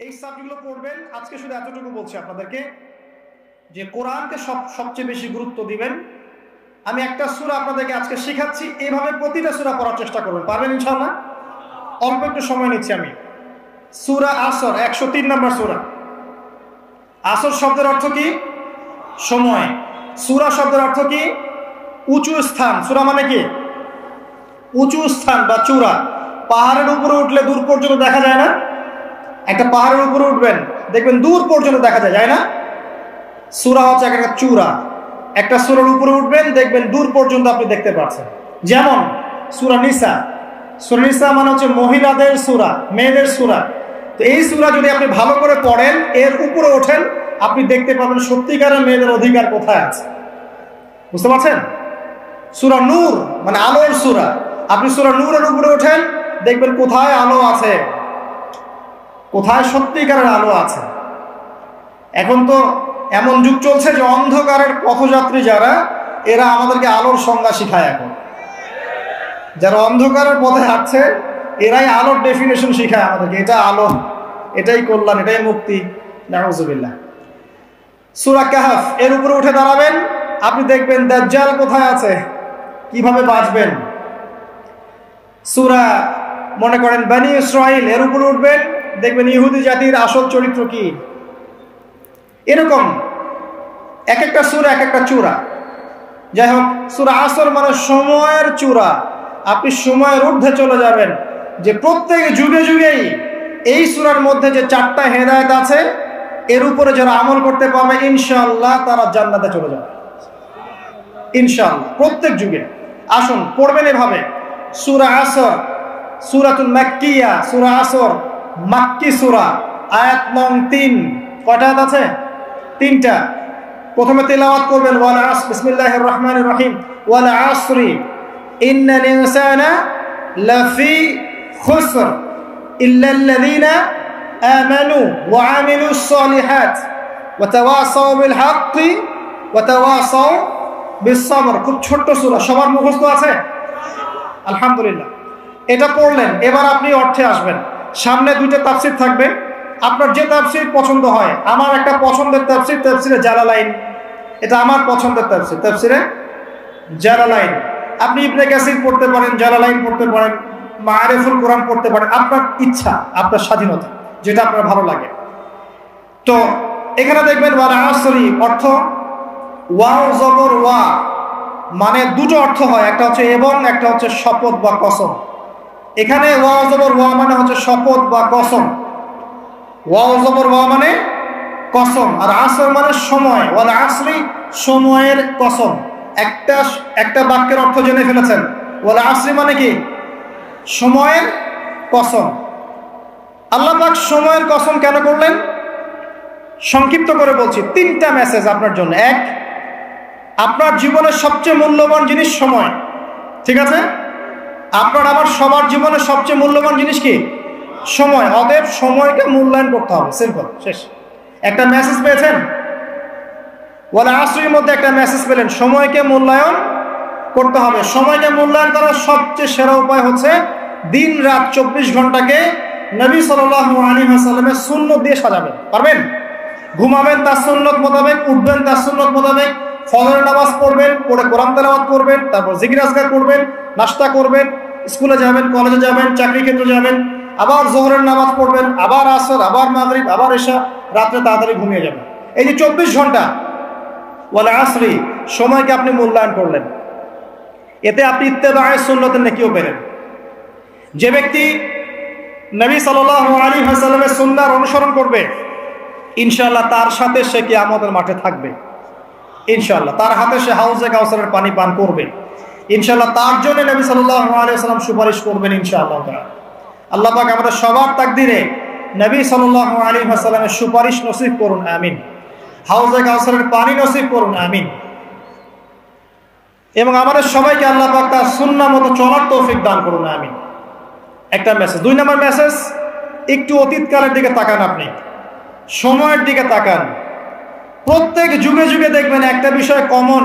এই সাবজেক্টগুলো পড়বেন। আজকে শুধু এতটুকু বলছি আপনাদেরকে যে কোরআনকে সব, সবচেয়ে বেশি গুরুত্ব দিবেন। আমি একটা সুরা আপনাদেরকে আজকে শেখাচ্ছি। এইভাবে প্রতিটা সুরা পড়ার চেষ্টা করবেন। পারবেন ইনশাল্লাহ অল্প একটু সময় নিচ্ছি আমি। সুরা আসর, একশো তিন নম্বর সুরা। আসর শব্দের অর্থ কি? সময়। সুরা শব্দের অর্থ কি? উঁচু স্থান। সুরা মানে কি? উঁচু স্থান বা চূড়া। পাহাড়ের উপরে উঠলে দূর পর্যন্ত দেখা যায় না? একটা পাহাড়ের উপরে উঠবেন, দেখবেন দূর পর্যন্ত দেখা যায় যায় না? সুরা হচ্ছে এক একটা চূড়া। একটা সুরার উপরে উঠবেন, দেখবেন দূর পর্যন্ত আপনি দেখতে পাচ্ছেন। যেমন সুরা নিসা। সুরা নিসা মানে হচ্ছে মহিলাদের সুরা, মেয়েদের সুরা। তো এই সুরা যদি আপনি ভালো করে পড়েন, এর উপরে ওঠেন, আপনি দেখতে পাবেন সত্যিকারের মেয়েদের অধিকার কোথায় আছে। বুঝতে পারছেন? সুরা নূর মানে আলোর সুরা। আপনি সুরা নূরের উপরে ওঠেন, দেখবেন কোথায় আলো আছে? কোথায় সত্যিকারের আলো আছে? এখন তো এমন যুগ চলছে যে অন্ধকারের পথযাত্রী যারা, এরা আমাদেরকে আলোর সংজ্ঞা শিখায় এখন। যারা অন্ধকারের পথে হাঁটছে, এরাই আলোর ডেফিনেশন শিখায় আমাদেরকে। এটা আলো, এটাই কল্যাণ, এটাই মুক্তি। নাউজুবিল্লাহ। সুরা কাহাফ, এর উপরে উঠে দাঁড়াবেন। আপনি দেখবেন দাজ্জাল কোথায় আছে? কীভাবে বাঁচবেন? সুরা, মনে করেন, বানি ইসরাইল এর উপরে উঠবেন। দেখবেন ইহুদি জাতির আসল চরিত্র কি? এরকম এক একটা সুরা, এক একটা চূড়া। যাই হোক, সুরা আসর মানে সময়ের চূড়া। আপনি সময়ের ঊর্ধ্বে চলে যাবেন। যে প্রত্যেক যুগে যুগেই এই সুরার মধ্যে যে চারটা হেদায়ত আছে, এর উপরে যারা আমল করতে পারবে ইনশাল্লাহ তারা জান্নাতে চলে যাবে। ইনশাল্লাহ প্রত্যেক যুগে। আসুন, পড়বেন এভাবে। সুরা আসর, সুরাতুল মাক্কিয়া, সুরা আসর। মাক্কি সুরা, আয়াত নং তিন। আয়াত আছে? তিনটা। প্রথমে তেলাওয়াত করবেন, ওয়াল আস, বিসমিল্লাহির রহমানির রহিম, ওয়াল আসরি, ইন্নাল ইনসানা লাফি খুসর ইল্লাল্লাযীনা আমানু ওয়া আমিলুস সালিহাত ওয়া তাওয়াসাউ বিল হাক্কি, ওয়া তাওয়াসাউ বিস সাবর। খুব ছোট্ট সূরা, সবার মুখস্থ আছে? আলহামদুলিল্লাহ। এটা পড়লেন, এবার আপনি অর্থে আসবেন। সামনে দুইটা তাফসির থাকবে। আপনার যে তাফসির পছন্দ হয়, আমার একটা পছন্দের তাফসির, তাফসিরে জালালাইন। এটা আমার পছন্দের তাফসির, তাফসিরে জালালাইন। আপনি ইবনে কাসির পড়তে পারেন, জালালাইন পড়তে পারেন, মারেফুল কোরআন পড়তে পারেন। আপনার ইচ্ছা, আপনার স্বাধীনতা, যেটা আপনার ভালো লাগে। তো, এখানে দেখবেন আসরি অর্থ ওয়াও জবর ওয়া মানে দুটো অর্থ হয়। একটা হচ্ছে এবং, একটা হচ্ছে শপথ বা কসম। এখানে ওয়াও জবর ওয়া মানে হচ্ছে শপথ বা কসম। ওয়াও জবর ওয়া মানে কসম, আর আসর মানে সময়। ওয়াল আসরি সময়ের কসম। একটা একটা বাক্যের অর্থ জেনে ফেলেছেন। ওয়াল আসরি মানে কি? সময়ের কসম। আল্লাহ পাক সময়ের কসম কেন করলেন? সংক্ষিপ্ত করে বলছি, তিনটা মেসেজ আপনার জন্য। এক, আপনার জীবনের সবচেয়ে মূল্যবান জিনিস সময়। ঠিক আছে? আপনার আমার সবার জীবনের সবচেয়ে মূল্যবান জিনিস কি? সময়। অতএব সময়কে মূল্যায়ন করতে হবে। সিম্পল শেষ। একটা মেসেজ পেয়েছেন? ওয়ালা আশ্রয়ের মধ্যে একটা মেসেজ পেলেন। সময়কে মূল্যায়ন করতে হবে। সময়কে মূল্যায়ন করার সবচেয়ে সেরা উপায় হচ্ছে দিন রাত চব্বিশ ঘন্টাকে নবী সাল আলী হাসাল্লামের শূন্য দিয়ে সাজাবেন। পারবেন? ঘুমাবেন তার সুন্নত মোতাবেক, উঠবেন তার সুন্নত মোতাবেক, ফজরের নামাজ পড়বেন, পড়ে কোরআন তেলাওয়াত করবেন, তারপর জিকির আজগার করবেন নাস্তা করবেন, স্কুলে যাবেন, কলেজে যাবেন, চাকরি ক্ষেত্রে যাবেন, আবার জোহরের নামাজ পড়বেন, আবার আসর, আবার মাগরিব, আবার এসা রাত্রে তাড়াতাড়ি ঘুমিয়ে যাবেন। এই যে চব্বিশ ঘণ্টা বলে আসরি, সময়কে আপনি মূল্যায়ন করলেন। এতে আপনি ইত্তেদায় সুন্নতের নেকিও পেলেন। যে ব্যক্তি নবী সাল আলী হাসাল্লামের সুন্নার অনুসরণ করবে ইনশাল্লাহ তার সাথে সে কি আমাদের মাঠে থাকবে। ইনশাল্লাহ তার হাতে সে হাউজে কাউসারের পানি পান করবে। ইনশাল্লাহ তার জন্য নবী সাল্লাম সুপারিশ করবেন ইনশাআল্লাহ। আল্লাহ পাক আমাদের সবার তাকদিরে নবী সাল্লাহ সুপারিশ নসিব করুন, আমিন। হাউজে কাউসারের পানি নসিব করুন, আমিন। এবং আমাদের সবাইকে আল্লাহ পাক তার সুন্না মতো চলার তৌফিক দান করুন, আমিন। একটা মেসেজ দুই নম্বর মেসেজ একটু অতীতকালের দিকে তাকান আপনি। সময়ের দিকে তাকান। প্রত্যেক যুগে যুগে দেখবেন একটা বিষয় কমন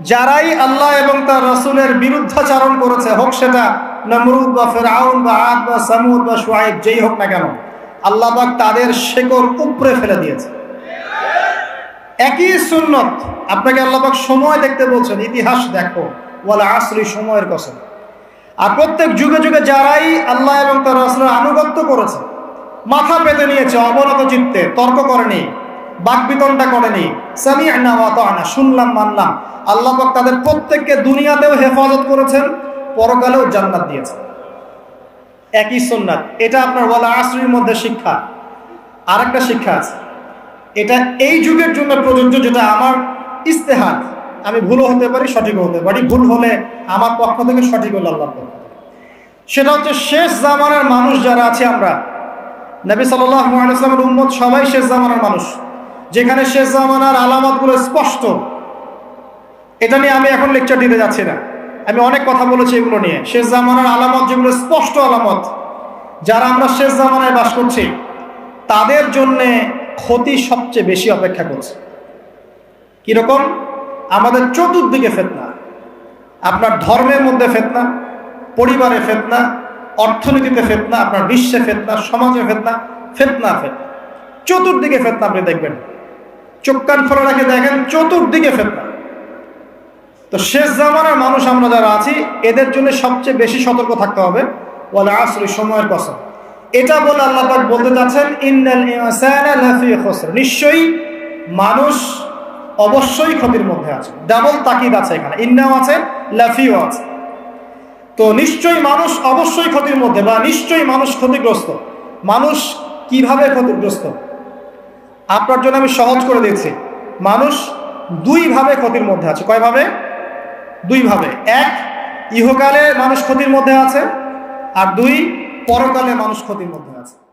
যারাই আল্লাহ এবং তার রসুলের বিরুদ্ধাচারণ করেছে, হোক সেটা নমরুদ বা ফেরাউন বা আদ বা সামুদ বা সোয়াইব যেই হোক না কেন, আল্লাহ পাক তাদের শেকড় উপরে ফেলে দিয়েছে। একই সুন্নত, আপনাকে আল্লাহ পাক সময় দেখতে বলছেন, ইতিহাস দেখো, ওয়ালা আসরি সময়ের কসম। আর প্রত্যেক যুগে যুগে যারাই আল্লাহ এবং তার রাসূলের আনুগত্য করেছে, মাথা পেতে নিয়েছে, অবনত চিত্তে, তর্ক করেনি বাক বাকবিতণ্ডা করেনি সামি'না ওয়া আতা'না শুনলাম, মানলাম আল্লাহ তাদের প্রত্যেককে দুনিয়াতেও হেফাজত করেছেন, পরকালেও জান্নাত দিয়েছেন। একই সুন্নাত। এটা আপনার ওয়ালা আসরির মধ্যে শিক্ষা। আর একটা শিক্ষা আছে। এটা এই যুগের জন্য প্রযোজ্য যেটা আমার ইস্তেহার আমি ভুলও হতে পারি, সঠিকও হতে পারি। ভুল হলে আমার পক্ষ থেকে সঠিক হলো আল্লাহ সেটা হচ্ছে শেষ জামানার মানুষ যারা আছে আমরা। নবী সাল্লামের উম্মত সবাই শেষ জামানার মানুষ। যেখানে শেষ জামানার আলামতগুলো স্পষ্ট। এটা নিয়ে আমি এখন লেকচার দিতে যাচ্ছি না। আমি অনেক কথা বলেছি এগুলো নিয়ে। শেষ জামানার আলামত যেগুলো স্পষ্ট আলামত, যারা আমরা শেষ জামানায় বাস করছি, তাদের জন্যে ক্ষতি সবচেয়ে বেশি অপেক্ষা করছে। কীরকম? আমাদের চতুর্দিকে ফেতনা। আপনার ধর্মের মধ্যে ফেতনা, পরিবারে ফেতনা, অর্থনীতিতে ফেতনা, আপনার বিশ্বে ফেতনা, সমাজে ফেতনা ফেতনা ফেতনা। চতুর্দিকে ফেতনা আপনি দেখবেন। চোখ কান খোলা রাখে দেখেন, চতুর্দিকে ফেতনা। তো শেষ জামানার মানুষ আমরা যারা আছি, এদের জন্য সবচেয়ে বেশি সতর্ক থাকতে হবে। বলে আসলে সময়ের কসম এটা বলে আল্লাহ বলতে চাচ্ছেন লাফি নিশ্চয়ই মানুষ অবশ্যই ক্ষতির মধ্যে আছে। ডাবল তাকিদ আছে এখানে। ইন্নাও আছে, লাফিও আছে। তো নিশ্চয়ই মানুষ অবশ্যই ক্ষতির মধ্যে বা নিশ্চয়ই মানুষ ক্ষতিগ্রস্ত। মানুষ কীভাবে ক্ষতিগ্রস্ত? আপনার জন্য আমি সহজ করে দিচ্ছি। মানুষ দুইভাবে ক্ষতির মধ্যে আছে। কয়ভাবে? দুইভাবে। এক ইহকালে মানুষ ক্ষতির মধ্যে আছে আর দুই পরকালে মানুষ ক্ষতির মধ্যে আছে।